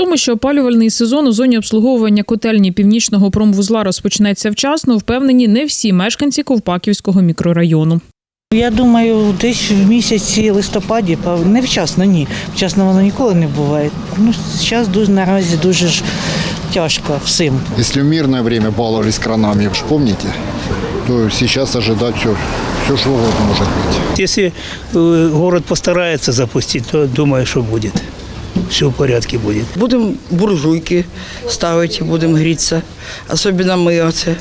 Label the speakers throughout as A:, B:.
A: тому, що опалювальний сезон у зоні обслуговування котельні північного промвузла розпочнеться вчасно, впевнені не всі мешканці Ковпаківського мікрорайону.
B: Я думаю, десь в місяці листопаді, пав- не вчасно, ні. Вчасно воно ніколи не буває. Ну, зараз дуже наразі дуже ж тяжко всім.
C: Если в мирное время баловались кранами, вы ж помните, то сейчас ожидать все, все что угодно может быть.
D: Если э, город постарается запустить, то думаю, что будет. Все в порядке будет.
E: Будемо буржуйки ставити, будемо грітися. Особливо ми оце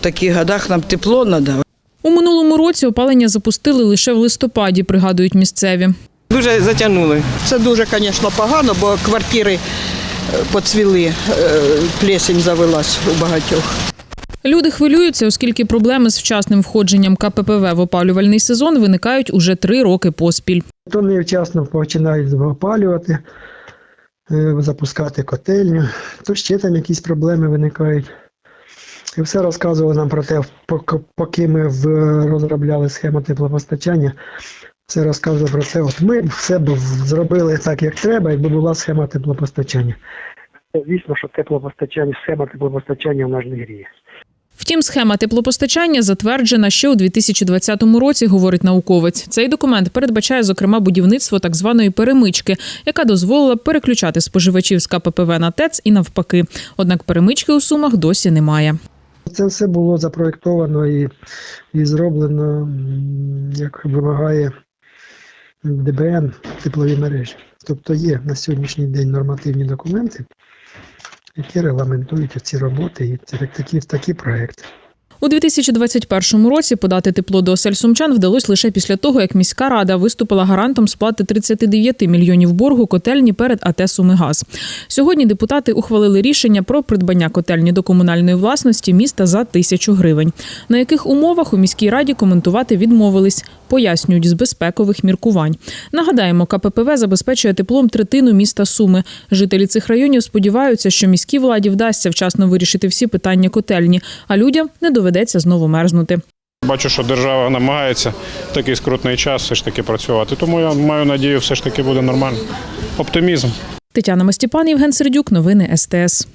E: в таких годах нам тепло треба.
A: У минулому році опалення запустили лише в листопаді, пригадують місцеві.
F: Дуже затягнули. Це дуже, звісно, погано, бо квартири е, поцвіли, е, плесень завелась у багатьох.
A: Люди хвилюються, оскільки проблеми з вчасним входженням КППВ в опалювальний сезон виникають уже три роки поспіль.
G: То невчасно починають опалювати, е, запускати котельню, то ще там якісь проблеми виникають. І все розказували нам про те, поки- поки ми розробляли схему теплопостачання. Все розказували про це. От ми все б зробили так, як треба, якби була схема теплопостачання. Звісно, що теплопостачання, схема теплопостачання в нас не гріє.
A: Втім, схема теплопостачання затверджена ще у 2020 році, говорить науковець. Цей документ передбачає, зокрема, будівництво так званої перемички, яка дозволила переключати споживачів з КППВ на ТЕЦ і навпаки. Однак перемички у сумах досі немає.
G: Це все було запроєктовано і, і зроблено, як вимагає ДБН теплові мережі. Тобто є на сьогоднішній день нормативні документи, які регламентують ці роботи і це такі, такі проекти.
A: У 2021 році подати тепло до осель сумчан вдалося лише після того, як міська рада виступила гарантом сплати 39 мільйонів боргу котельні перед АТ «Сумигаз». Сьогодні депутати ухвалили рішення про придбання котельні до комунальної власності міста за тисячу гривень. На яких умовах у міській раді коментувати відмовились, пояснюють з безпекових міркувань. Нагадаємо, КППВ забезпечує теплом третину міста Суми. Жителі цих районів сподіваються, що міській владі вдасться вчасно вирішити всі питання котельні, а людям не доведеться знову мерзнути.
H: Бачу, що держава намагається в такий скрутний час все ж таки працювати. Тому я маю надію, все ж таки буде нормально. Оптимізм.
A: Тетяна Мастіпан, Євген Сердюк. Новини СТС.